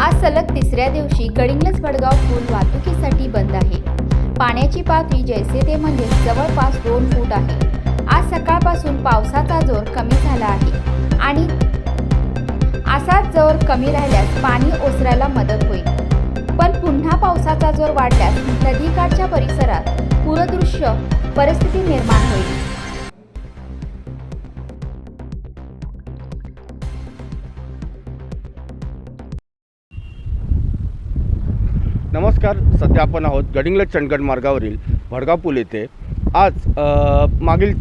आज सलग तिसऱ्या दिवशी गडिंग्लज भडगाव पूल वाहतुकीसाठी बंद आहे. पाण्याची पातळी जैसे ते म्हणजे जवळपास दोन फूट आहे. आज सकाळपासून पावसाचा जोर कमी झाला आहे आणि असाच जोर कमी राहिल्यास पाणी ओसरायला मदत होईल. पण पुन्हा पावसाचा जोर वाढल्यास नदीकाठच्या परिसरात पूरदृश्य परिस्थिती नमस्कार सध्या आपण आहोत गडिंग्लज चंदगड मार्गावरील भडगापूल येथे. आज मागील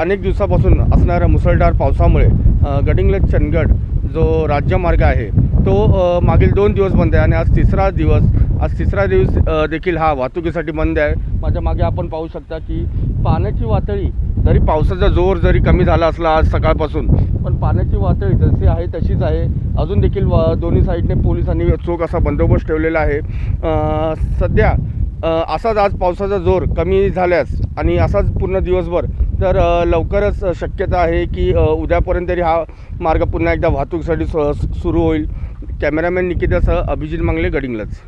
अनेक दिवसापासून असणाऱ्या मुसळधार पावसामुळे अ, गडिंग्लज चंदगड जो राज्यमार्ग आहे तो मागील दोन दिवस बंद आहे आणि आज तिसरा दिवस आज तिसरा दिवस देखील हा वाहतुकीसाठी बंद आहे. माझ्या मागे आपण पाहू शकता की पाण्याची वातळी जरी पावसाचा जोर जरी कमी झाला असला आज सकाळपासून पण पाण्याची वातळी जशी आहे तशीच आहे. अजून देखील वा दोन्ही साईडने पोलिसांनी चोख असा बंदोबस्त ठेवलेला आहे. सध्या असाच आज पावसाचा जोर कमी झाल्यास आणि असाच पूर्ण दिवसभर तर लवकरच शक्यता आहे की उद्यापर्यंत तरी हा मार्ग पुन्हा एकदा वाहतूकसाठी सुरू होईल. कॅमेरामॅन निकितासह अभिजित मांगले गडिंगलाच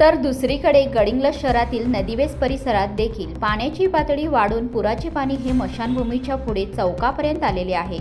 तर दुसरीकडे गडिंग्लज शहरातील नदीवेस परिसरात देखील पाण्याची पातळी वाढून पुराचे पाणी हे मशानभूमीच्या पुढे चौकापर्यंत आलेले आहे.